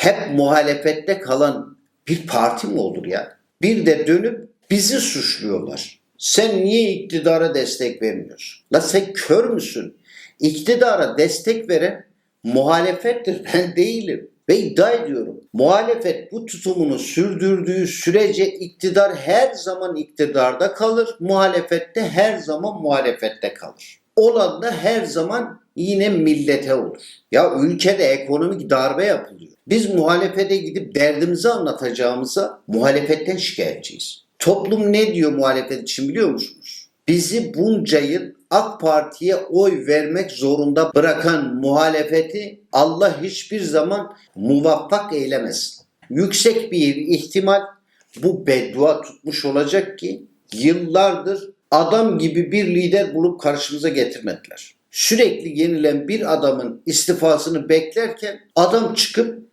hep muhalefette kalan bir parti mi olur ya? Bir de dönüp bizi suçluyorlar. Sen niye iktidara destek vermiyorsun? La sen kör müsün? İktidara destek veren muhalefettir. Ben değilim. Ve iddia ediyorum. Muhalefet bu tutumunu sürdürdüğü sürece iktidar her zaman iktidarda kalır. Muhalefette her zaman muhalefette kalır. Olan da her zaman yine millete olur. Ya ülkede ekonomik darbe yapılıyor. Biz muhalefete gidip derdimizi anlatacağımıza muhalefetten şikayetçiyiz. Toplum ne diyor muhalefet için biliyor musunuz? Bizi bunca yıl AK Parti'ye oy vermek zorunda bırakan muhalefeti Allah hiçbir zaman muvaffak eylemesin. Yüksek bir ihtimal bu beddua tutmuş olacak ki yıllardır adam gibi bir lider bulup karşımıza getirmediler. Sürekli yenilen bir adamın istifasını beklerken adam çıkıp